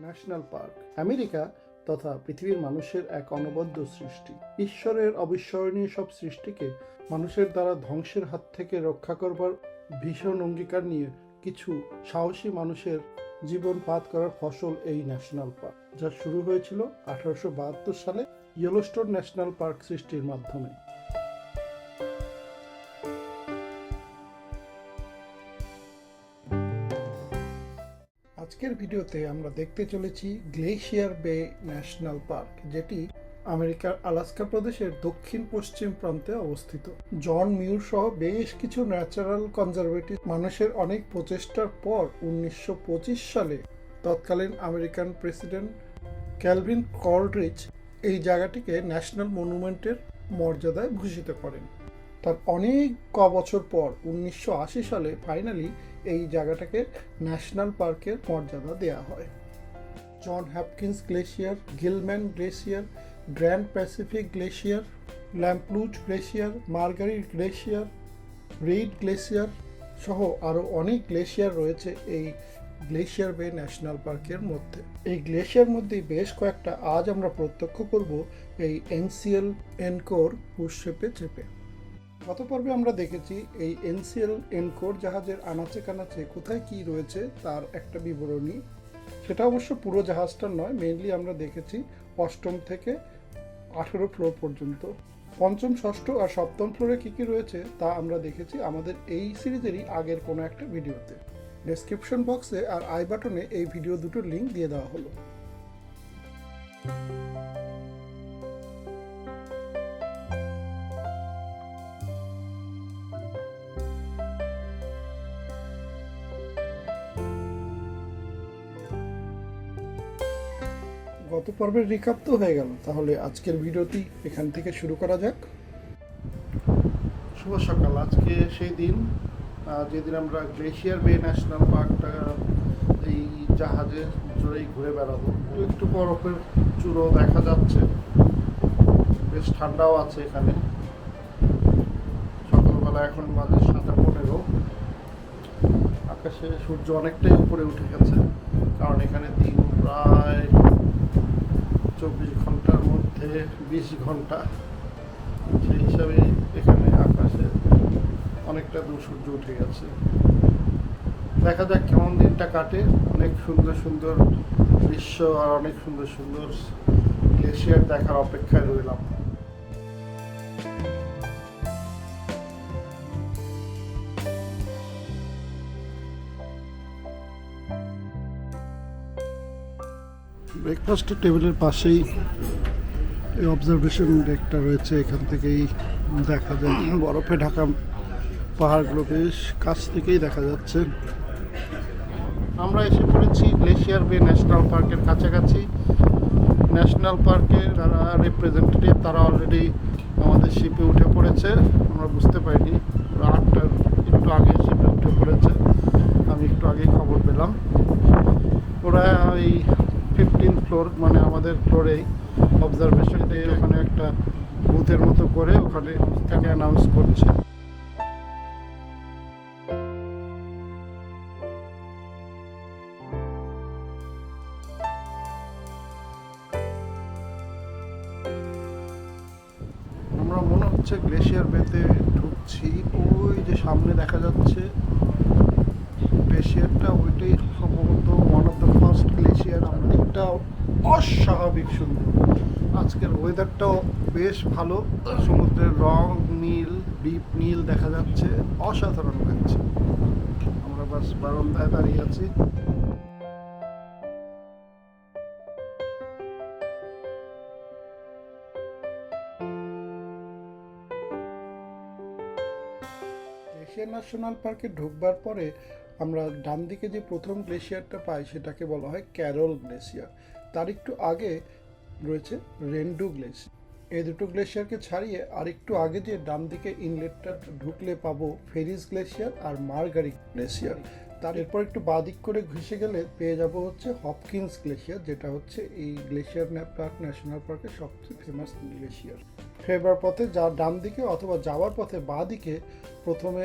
National park, America তথা পৃথিবীর মানুষের এক অনবদ্য সৃষ্টি। ঈশ্বরের অবিস্মরণীয় সব সৃষ্টিকে মানুষের দ্বারা ধ্বংসের হাত থেকে রক্ষা করবার ভীষণ অঙ্গীকার নিয়ে কিছু সাহসী মানুষের জীবন পাত করার ফসল এই ন্যাশনাল পার্ক, যা শুরু হয়েছিল আঠারোশো বাহাত্তর সালে ইয়েলোস্টোন ন্যাশনাল পার্ক সৃষ্টির মাধ্যমে। ভিডিওতে আমরা দেখতে চলেছি গ্লেশিয়ার বে ন্যাশনাল পার্ক, যেটি আমেরিকার আলাস্কা প্রদেশের দক্ষিণ পশ্চিম প্রান্তে অবস্থিত। জন মিউর সহ বেশ কিছু ন্যাচারাল কনজারভেটিভ মানুষের অনেক প্রচেষ্টার পর উনিশশো সালে তৎকালীন আমেরিকান প্রেসিডেন্ট ক্যালভিন কলড্রিচ এই জায়গাটিকে ন্যাশনাল মনুমেন্টের মর্যাদায় ভূষিত করেন। তার অনেক ক বছর পর উনিশশো আশি সালে ফাইনালি এই জায়গাটাকে ন্যাশনাল পার্কের মর্যাদা দেওয়া হয়। John Hopkins glacier, Gilman glacier, grand Pacific glacier, Lamplugh glacier, Margerie glacier, red glacier সহ আরও অনেক গ্লেশিয়ার রয়েছে এই গ্লেশিয়ার বে ন্যাশনাল পার্কের মধ্যে। এই গ্লেশিয়ার মধ্যে বেশ কয়েকটা আজ আমরা প্রত্যক্ষ করব এই এনসিএল এনকোর পুষ্পে চেপে। গত পর্বে আমরা দেখেছি এই এনসিএল এনকোর জাহাজের আনাচে কানাচে কোথায় কি রয়েছে তার একটা বিবরণী। সেটা অবশ্য পুরো জাহাজটা নয় মেইনলি আমরা দেখেছি অষ্টম থেকে আঠেরো ফ্লোর পর্যন্ত। পঞ্চম, ষষ্ঠ আর সপ্তম ফ্লোরে কী কী রয়েছে তা আমরা দেখেছি আমাদের এই সিরিজেরই আগের কোনো একটা ভিডিওতে। ডেসক্রিপশন বক্সে আর আই বাটনে এই ভিডিও দুটোর লিঙ্ক দিয়ে দেওয়া হলো। পর্বের রিকাপ তো হয়ে গেল। তাহলে আজকের ভিডিওটি এখান থেকে শুরু করা যাক। শুভ সকাল। আজকে সেই দিন যেদিন আমরা গ্লেশিয়ার বে ন্যাশনাল পার্কটা, এই জাহাজে জোরেই ঘুরে বেড়াবো। একটু একটু বরফের চূড়ো দেখা যাচ্ছে। বেশ ঠান্ডাও আছে এখানে। সকালবেলা এখন বাজে সাতটা পনেরো। আকাশে সূর্য অনেকটাই উপরে উঠে গেছে। কারণ এখানে দিন প্রায় চব্বিশ ঘণ্টার মধ্যে বিশ ঘণ্টা। সেই হিসাবে এখানে আকাশে অনেকটা দূর সূর্য উঠে গেছে। দেখা যাক কেমন দিনটা কাটে। অনেক সুন্দর সুন্দর দৃশ্য আর অনেক সুন্দর সুন্দর গ্লেশিয়ার দেখার অপেক্ষায় রইলাম। ব্রেকফাস্টের টেবিলের পাশেই এই অবজারভেশন ডেকটা রয়েছে। এখান থেকেই দেখা যায় বরফে ঢাকা পাহাড়গুলো বেশ কাছ থেকেই দেখা যাচ্ছে। আমরা এসে পড়েছি গ্লেশিয়ার বে ন্যাশনাল পার্কের কাছাকাছি। ন্যাশনাল পার্কের যারা রিপ্রেজেন্টেটিভ তারা অলরেডি আমাদের শিপে উঠে পড়েছে। আমরা বুঝতে পারিনি ওরা আটটার একটু আগে শিপে উঠে পড়েছে। আমি একটু আগেই খবর পেলাম। ওরা এই ফিফটিন ফ্লোর মানে আমাদের ফ্লোরেই অবজারভেশন দিয়ে ওখানে একটা বুথের মতো করে ওখানে থেকে অ্যানাউন্স করছে। আমরা মনে হচ্ছে গ্লেশিয়ার বেতে ঢুকছি। ওই যে সামনে দেখা যাচ্ছে গ্লেশিয়ারটা ওইটাই সম্ভবত one of the first glacier এটা অস্বাভাবিক সুন্দর। আজকের ওয়েদারটাও বেশ ভালো। সমুদ্রের রং নীল ডিপ নীল দেখা যাচ্ছে। অসাধারণ লাগছে। আমরা বাস বারান্দায় দাঁড়িয়ে আছি। এশিয়া ন্যাশনাল পার্কে ঢুকবার পরে আমরা ডান দিকে যে প্রথম গ্লেশিয়ারটা পাই, সেটাকে বলা হয় ক্যারল গ্লেশিয়ার তার একটু আগে রয়েছে রেন্ডু গ্লেশিয়ার এই দুটো গ্লেশিয়ারকে ছাড়িয়ে আর একটু আগে যে ডান দিকে ইনলেটটা ঢুকলে পাবো ফেরিস গ্লেশিয়ার আর মার্গারিক গ্লেশিয়ার তার এরপর একটু বাদিক করে ঘুষে গেলে পেয়ে যাব হচ্ছে হপকিন্স গ্লেশিয়ার যেটা হচ্ছে এই গ্লেশিয়ার ন্যাপ পার্ক ন্যাশনাল পার্কের সবচেয়ে ফেমাস গ্লেশিয়ার ফেরবার পথে যা ডান দিকে অথবা যাওয়ার পথে বাঁ দিকে প্রথমে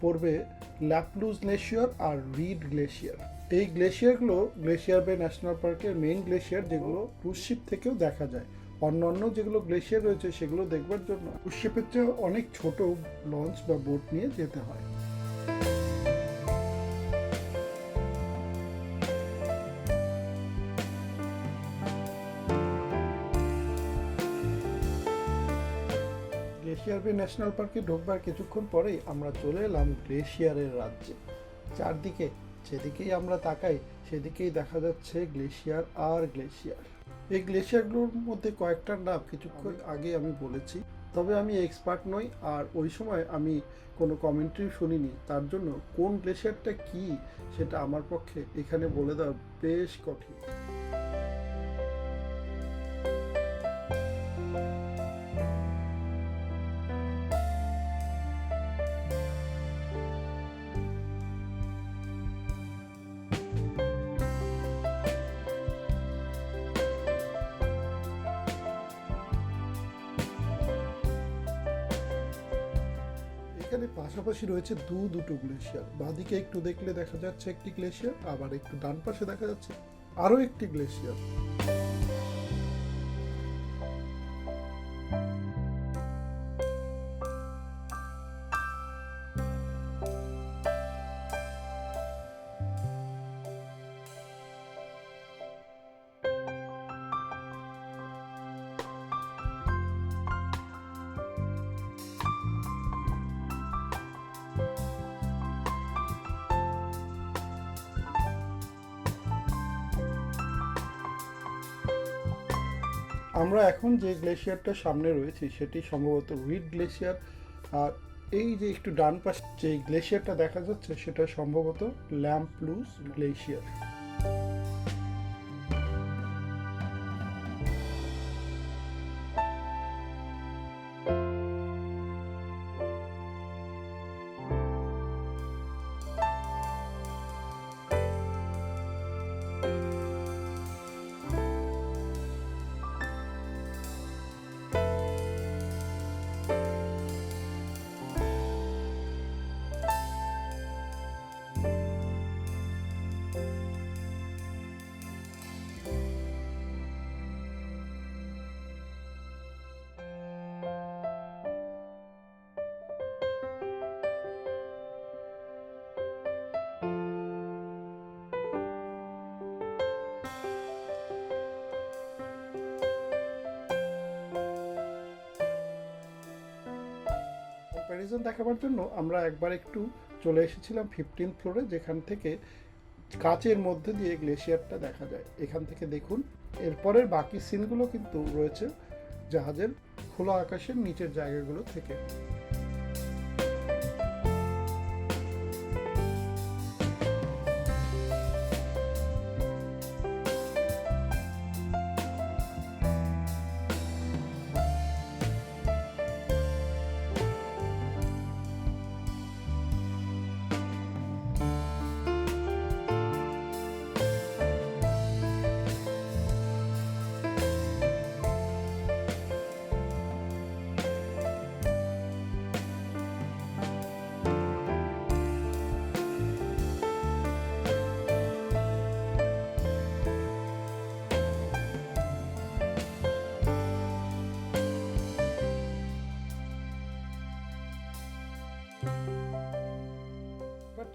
পড়বে ল্যাপলুজ গ্লেশিয়ার আর রিড গ্লেশিয়ার এই গ্লেশিয়ারগুলো গ্লেশিয়ার বে ন্যাশনাল পার্কের মেইন গ্লেশিয়ার যেগুলো ক্রুজশিপ থেকেও দেখা যায়। অন্য অন্য যেগুলো গ্লেশিয়ার রয়েছে সেগুলো দেখবার জন্য ক্রুজশিপের চেয়ে অনেক ছোট লঞ্চ বা বোট নিয়ে যেতে হয়। গ্লেশিয়ার ন্যাশনাল পার্কে ঢোকবার কিছুক্ষণ পরেই আমরা চলে এলাম গ্লেশিয়ারের রাজ্যে। চারদিকে যেদিকেই আমরা তাকাই সেদিকেই দেখা যাচ্ছে গ্লেশিয়ার আর গ্লেশিয়ার। এই গ্লেশিয়ারগুলোর মধ্যে কয়েকটার নাম কিছুক্ষণ আগে আমি বলেছি তবে আমি এক্সপার্ট নই আর ওই সময় আমি কোনো কমেন্ট্রি শুনিনি। তার জন্য কোন গ্লেশিয়ারটা কি সেটা আমার পক্ষে এখানে বলে দেওয়া বেশ কঠিন। পাশাপাশি রয়েছে দু দুটো গ্লেশিয়ার। বাঁদিকে একটু দেখলে দেখা যাচ্ছে একটি গ্লেশিয়ার, আবার একটু ডান পাশে দেখা যাচ্ছে আরও একটি গ্লেশিয়ার। আমরা এখন যে গ্লেশিয়ারটা সামনে রয়েছি, সেটি সম্ভবত রিড গ্লেশিয়ার। আর এই যে একটু ডান পাশে যে গ্লেশিয়ারটা দেখা যাচ্ছে, সেটা সম্ভবত ল্যাম্পলুস গ্লেশিয়ার। কম্প্যারিজন দেখাবার জন্য আমরা একবার একটু চলে এসেছিলাম ফিফটিন ফ্লোরে যেখান থেকে কাচের মধ্যে দিয়ে গ্লেশিয়ারটা দেখা যায়। এখান থেকে দেখুন, এরপরের বাকি সিনগুলো কিন্তু রয়েছে জাহাজের খোলা আকাশের নিচের জায়গাগুলো থেকে।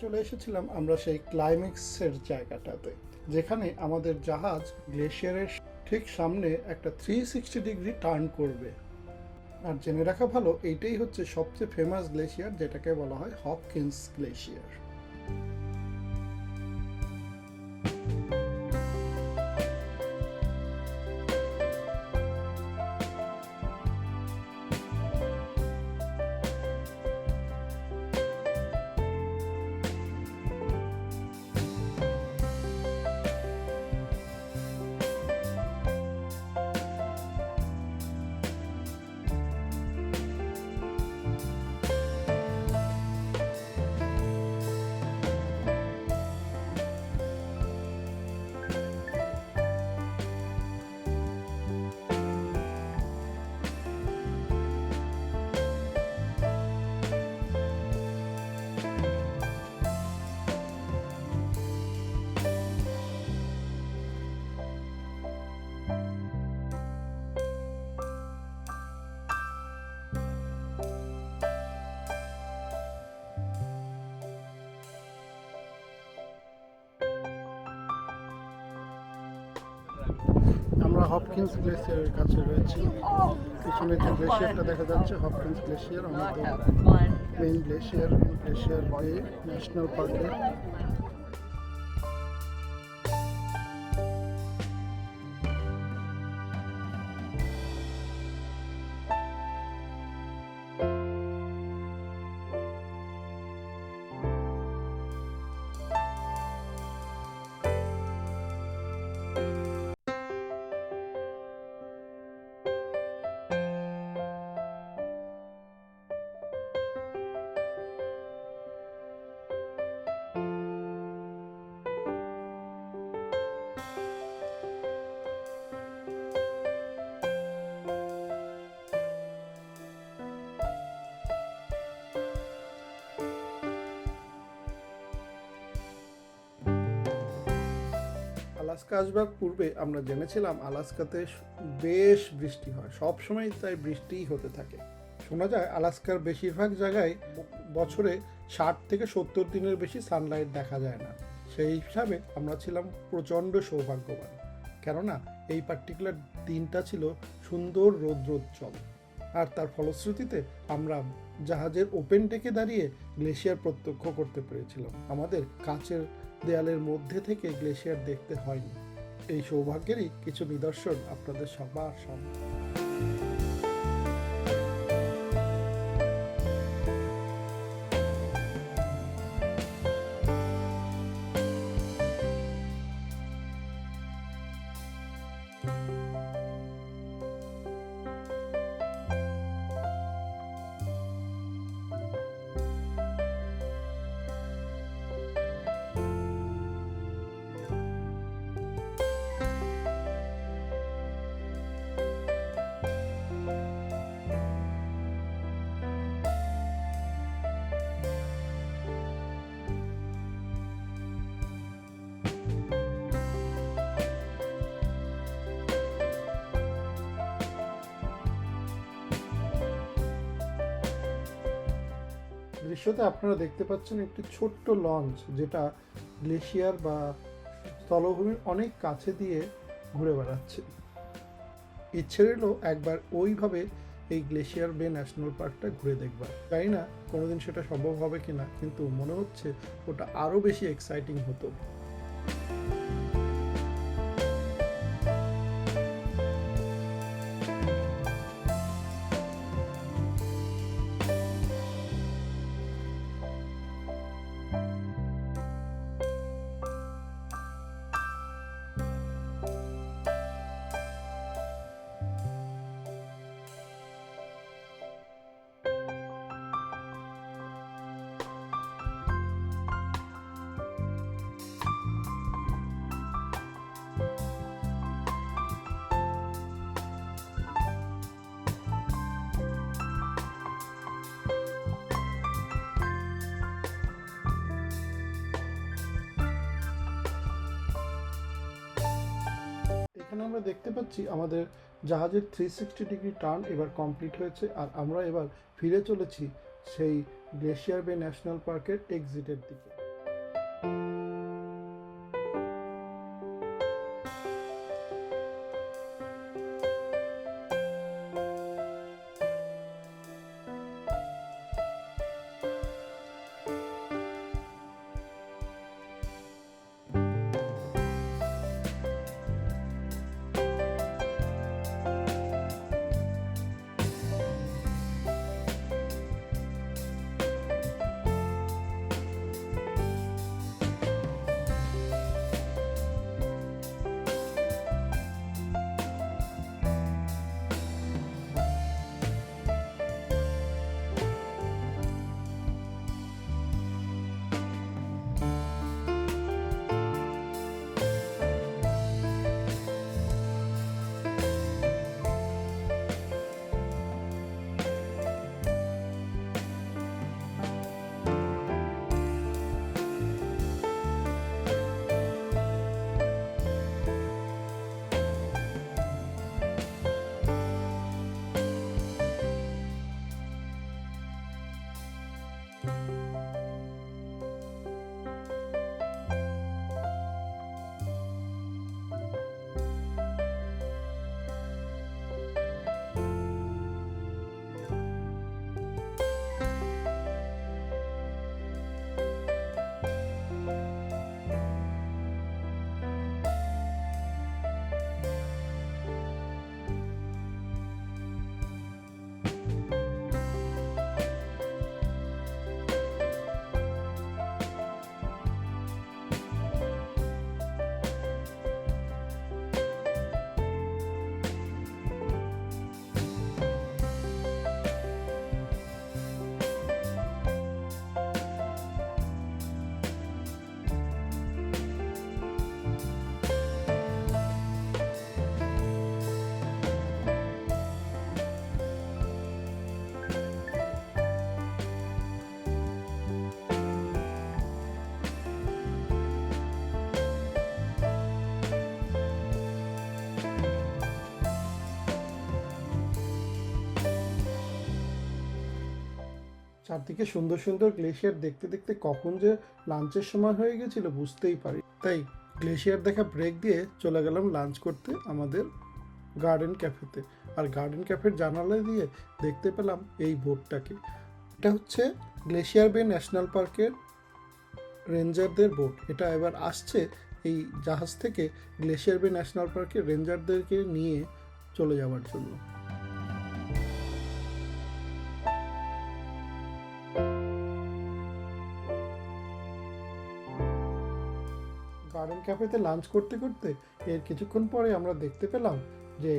চলে এসেছিলাম আমরা সেই ক্লাইম্যাক্সের জায়গাটাতে, যেখানে আমাদের জাহাজ গ্লেশিয়ারের ঠিক সামনে একটা থ্রি সিক্সটি ডিগ্রি টার্ন করবে। আর জেনে রাখা ভালো, এইটাই হচ্ছে সবচেয়ে ফেমাস গ্লেশিয়ার যেটাকে বলা হয় হপকিন্স গ্লেশিয়ার আমরা হপকিন্স গ্লেসিয়ারের কাছে রয়েছি। পিছনে যে গ্লেশিয়ারটা দেখা যাচ্ছে হপকিন্স গ্লেশিয়ার আমাদের main glacier glacier bay national পার্কের আলাস্কা আসবার পূর্বে আমরা জেনেছিলাম আলাস্কাতে বেশ বৃষ্টি হয়। সব সময় তাই বৃষ্টিই হতে থাকে। শোনা যায় আলাস্কার বেশিরভাগ জায়গায় বছরে ষাট থেকে সত্তর দিনের বেশি সানলাইট দেখা যায় না। সেই হিসাবে আমরা ছিলাম প্রচণ্ড সৌভাগ্যবান। কেননা এই পার্টিকুলার দিনটা ছিল সুন্দর রৌদ্রোজ্জ্বল। আর তার ফলশ্রুতিতে আমরা জাহাজের ওপেন ডেকে দাঁড়িয়ে গ্লেশিয়ার প্রত্যক্ষ করতে পেরেছিলাম। আমাদের কাচের দেয়ালের মধ্যে থেকে গ্লেশিয়ার দেখতে হয়নি। এই সৌভাগ্যেরই কিছু নিদর্শন আপনাদের সবার সামনে। দৃশ্যতে আপনারা দেখতে পাচ্ছেন একটি ছোট্ট লঞ্চ যেটা গ্লেশিয়ার বা স্থলভূমির অনেক কাছে দিয়ে ঘুরে বেড়াচ্ছে। ইচ্ছে রইল একবার ওইভাবে এই গ্লেশিয়ার বে ন্যাশনাল পার্কটা ঘুরে দেখবার। তাই না কোনোদিন সেটা সম্ভব হবে কিনা, কিন্তু মনে হচ্ছে ওটা আরও বেশি এক্সাইটিং হতো। এখানে আমরা দেখতে পাচ্ছি আমাদের জাহাজের থ্রি সিক্সটি ডিগ্রি টার্ন এবার কমপ্লিট হয়েছে আর আমরা এবার ফিরে চলেছি সেই গ্লেশিয়ার বে ন্যাশনাল পার্কের এক্সিটের দিকে। চারদিকে সুন্দর সুন্দর গ্লেশিয়ার দেখতে দেখতে কখন যে লাঞ্চের সময় হয়ে গেছিল বুঝতেই পারি। তাই গ্লেশিয়ার দেখা ব্রেক দিয়ে চলে গেলাম লাঞ্চ করতে আমাদের গার্ডেন ক্যাফেতে আর গার্ডেন ক্যাফের জানালা দিয়ে দেখতে পেলাম এই বোটটাকে এটা হচ্ছে গ্লেশিয়ার বে ন্যাশনাল পার্কের রেঞ্জারদের বোট এটা এবার আসছে এই জাহাজ থেকে গ্লেশিয়ার বে ন্যাশনাল পার্কের রেঞ্জারদেরকে নিয়ে চলে যাওয়ার জন্য। ক্যাফেতে লাঞ্চ করতে করতে এর কিছুক্ষণ পরে আমরা দেখতে পেলাম যে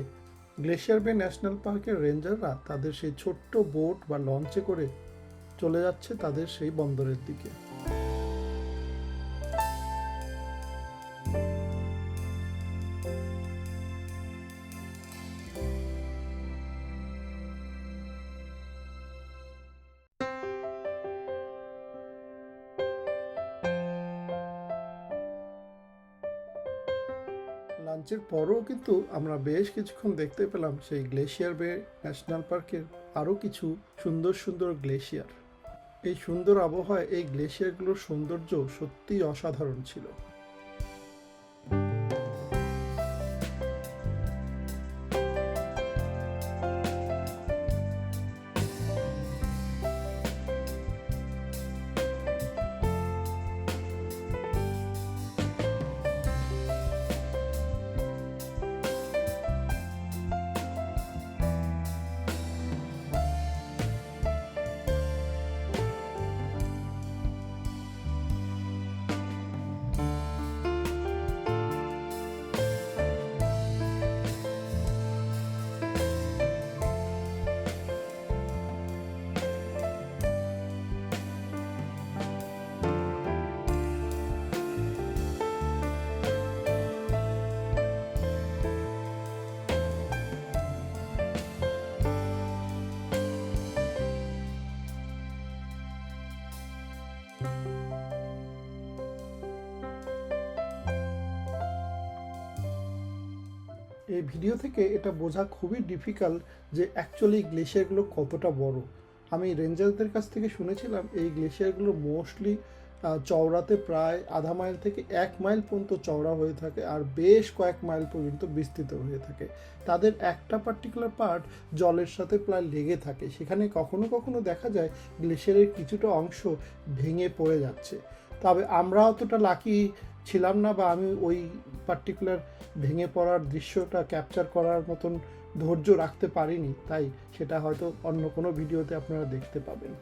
গ্লেশিয়ার বে ন্যাশনাল পার্কের রেঞ্জাররা তাদের সেই ছোট্ট বোট বা লঞ্চে করে চলে যাচ্ছে তাদের সেই বন্দরের দিকে। লাঞ্চের পরও কিন্তু আমরা বেশ কিছুক্ষণ দেখতে পেলাম সেই গ্লেশিয়ার বে ন্যাশনাল পার্কের আরও কিছু সুন্দর সুন্দর গ্লেশিয়ার। এই সুন্দর আবহাওয়ায় এই গ্লেশিয়ারগুলোর সৌন্দর্য সত্যিই অসাধারণ ছিল। এই ভিডিও থেকে এটা বোঝা খুবই ডিফিকাল্ট যে অ্যাকচুয়ালি গ্লেশিয়ারগুলো কতটা বড়। আমি রেঞ্জারদের কাছ থেকে শুনেছিলাম, এই গ্লেশিয়ারগুলো মোস্টলি চওড়াতে প্রায় আধা মাইল থেকে এক মাইল পর্যন্ত চওড়া হয়ে থাকে আর বেশ কয়েক মাইল পর্যন্ত বিস্তৃত হয়ে থাকে। তাদের একটা পার্টিকুলার পার্ট জলের সাথে প্রায় লেগে থাকে। সেখানে কখনো কখনো দেখা যায় গ্লেশিয়ারের কিছুটা অংশ ভেঙে পড়ে যাচ্ছে। তবে আমরা অতটা লাকি ছিলাম না বা আমি ওই পার্টিকুলার ভেঙে পড়ার দৃশ্যটা ক্যাপচার করার মতন ধৈর্য রাখতে পারিনি, তাই সেটা হয়তো অন্য কোনো ভিডিওতে আপনারা দেখতে পাবেন।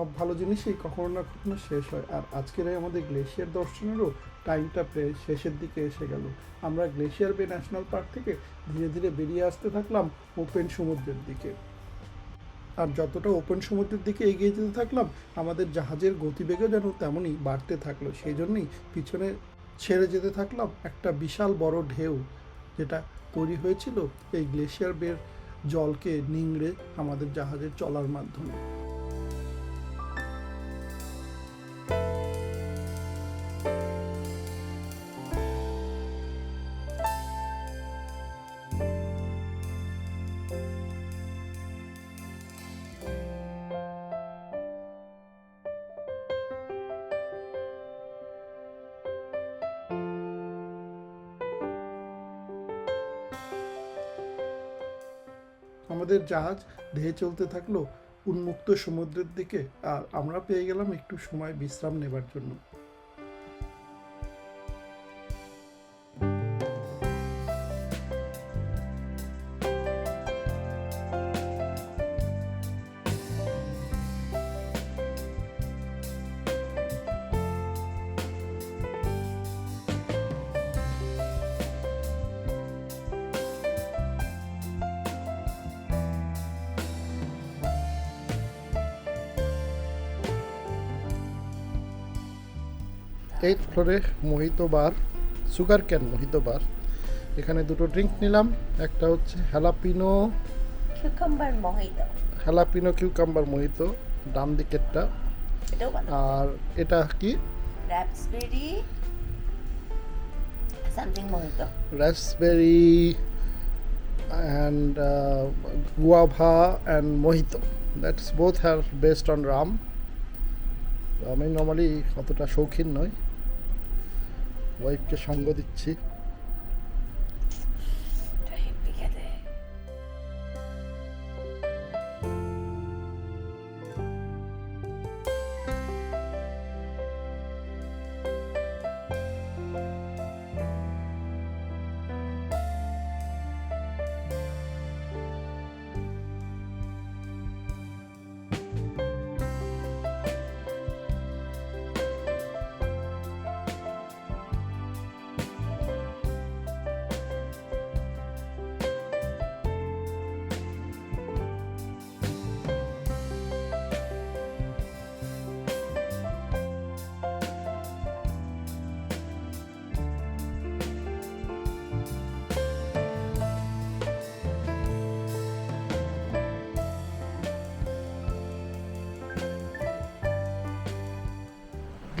সব ভালো জিনিসই কখনো না কখনো শেষ হয়। আর আজকের আমাদের গ্লেশিয়ার দর্শনেরও টাইমটা প্রায় শেষের দিকে এসে গেল। আমরা গ্লেশিয়ার বে ন্যাশনাল পার্ক থেকে ধীরে ধীরে বেরিয়ে আসতে থাকলাম ওপেন সমুদ্রের দিকে। আর যতটা ওপেন সমুদ্রের দিকে এগিয়ে যেতে থাকলাম, আমাদের জাহাজের গতিবেগও যেন তেমনই বাড়তে থাকল। সেই জন্যই পিছনে ছেড়ে যেতে থাকলাম একটা বিশাল বড় ঢেউ, যেটা তৈরি হয়েছিল এই গ্লেশিয়ার বের জলকে নিংড়ে আমাদের জাহাজের চলার মাধ্যমে। আমাদের জাহাজ ধেয়ে চলতে থাকল, উন্মুক্ত সমুদ্রের দিকে, আর আমরা পেয়ে গেলাম একটু সময় বিশ্রাম নেবার জন্য। ফ্লোরে মোহিত বার সুগার ক্যান মোহিত বার? এখানে দুটো ড্রিঙ্ক নিলাম একটা হচ্ছে jalapeno cucumber mojito. Jalapeno cucumber mojito ডান দিকেরটা। আর এটা কি? Raspberry something Mohit. And uh, guava and mojito that's both are based on rum আমি নর্মালি অতটা শৌখিন নই ওয়াইফকে সঙ্গ দিচ্ছি।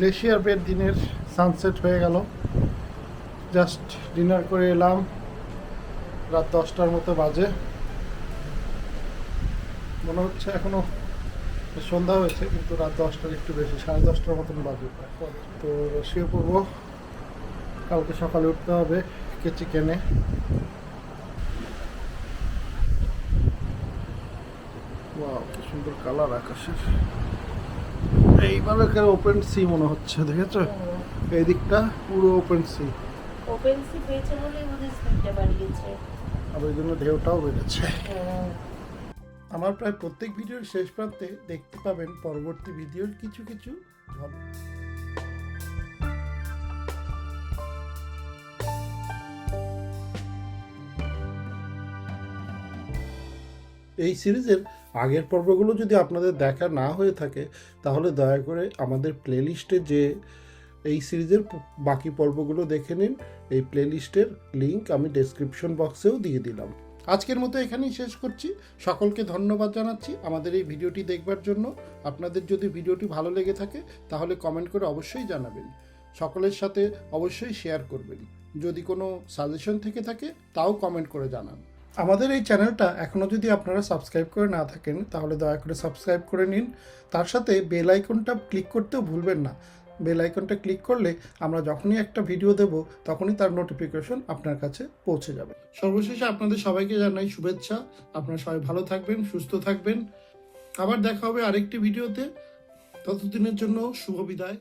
গ্লেশিয়ার বের দিনের সানসেট হয়ে গেল। জাস্ট ডিনার করে এলাম। রাত দশটার মতো বাজে। মনে হচ্ছে এখনও সন্ধ্যা হয়েছে, কিন্তু রাত দশটার একটু বেশি, সাড়ে দশটার মতন বাজে। তো শুয়ে পড়ব। কালকে সকালে উঠতে হবে কেচি কেনে। কি সুন্দর কালার আকাশের। এইবার এখানে ওপেন সি মনে হচ্ছে দেখেছ? এই দিকটা পুরো ওপেন সি ওপেন সি পেয়েছে বলেই বোধহয় স্পিডটা বাড়িয়েছে। আর ওই জন্য ঢেউটাও বেড়েছে। আমার প্রায় প্রত্যেক ভিডিওর শেষ প্রান্তে দেখতে পাবেন পরবর্তী ভিডিওর কিছু কিছু। এই সিরিজের আগের পর্বগুলো যদি আপনাদের দেখা না হয়ে থাকে, তাহলে দয়া করে আমাদের প্লেলিস্টে যে এই সিরিজের বাকি পর্বগুলো দেখে নিন। এই প্লেলিস্টের লিঙ্ক আমি ডেসক্রিপশন বক্সেও দিয়ে দিলাম। আজকের মতো এখানেই শেষ করছি। সকলকে ধন্যবাদ জানাচ্ছি আমাদের এই ভিডিওটি দেখবার জন্য। আপনাদের যদি ভিডিওটি ভালো লেগে থাকে, তাহলে কমেন্ট করে অবশ্যই জানাবেন। সকলের সাথে অবশ্যই শেয়ার করবেন। যদি কোনো সাজেশন থেকে থাকে, তাও কমেন্ট করে জানান। আমাদের এই চ্যানেলটা এখনও যদি আপনারা সাবস্ক্রাইব করে না থাকেন, তাহলে দয়া করে সাবস্ক্রাইব করে নিন। তার সাথে বেল আইকনটা ক্লিক করতেও ভুলবেন না। বেল আইকনটা ক্লিক করলে আমরা যখনই একটা ভিডিও দেব, তখনই তার নোটিফিকেশন আপনার কাছে পৌঁছে যাবে। সর্বশেষে আপনাদের সবাইকে জানাই শুভেচ্ছা। আপনারা সবাই ভালো থাকবেন, সুস্থ থাকবেন। আবার দেখা হবে আরেকটি ভিডিওতে। ততদিনের জন্য শুভ বিদায়।